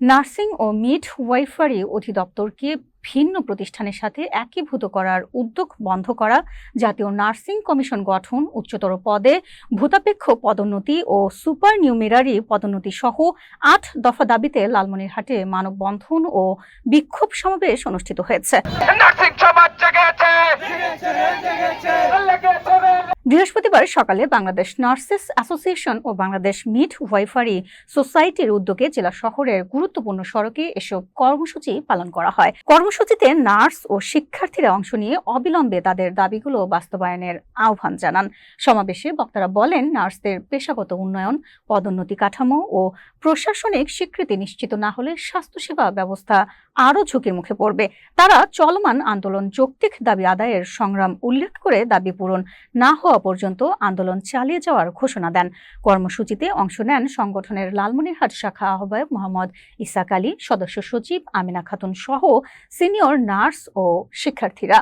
Nursing ও mid ওয়াইফারি অধিদপ্তরকে ভিন্ন প্রতিষ্ঠানের সাথে একীভূত করার উদ্যোগ বন্ধ করা জাতীয় নার্সিং কমিশন গঠন উচ্চতর পদে ভূতাপেক্ষ পদোন্নতি ও সুপার নিউমেরারি পদোন্নতি সহ আট দফা দাবিতে লালমনিরহাটে মানববন্ধন ও বিক্ষোভ সমাবেশ অনুষ্ঠিত হয়েছে। বৃহস্পতিবার সকালে বাংলাদেশ নার্সেস অ্যাসোসিয়েশন ও বাংলাদেশ মিড ওয়াইফারি সোসাইটির উদ্যোগে জেলা শহরের গুরুত্বপূর্ণ সড়কে এসব কর্মসূচি পালন করা হয়। কর্মসূচিতে নার্স ও শিক্ষার্থীরা অংশ নিয়ে অবিলম্বে তাদের দাবিগুলো বাস্তবায়নের আহ্বান জানান। সমাবেশে বক্তারা বলেন, নার্সদের পেশাগত উন্নয়ন, পদোন্নতি কাঠামো ও প্রশাসনিক স্বীকৃতি নিশ্চিত না হলে স্বাস্থ্যসেবা ব্যবস্থা আরও ঝুঁকির মুখে পড়বে। তারা চলমান আন্দোলন যৌক্তিক দাবি আদায়ের সংগ্রাম উল্লেখ করে দাবি পূরণ না হওয়া পর্যন্ত আন্দোলন চালিয়ে যাওয়ার ঘোষণা দেন। কর্মসূচিতে অংশ নেন সংগঠনের লালমনিরহাট শাখা আহ্বায়ক মোহাম্মদ ইসাক আলী, সদস্য সচিব আমিনা খাতুন সহ সিনিয়র নার্স ও শিক্ষার্থীরা।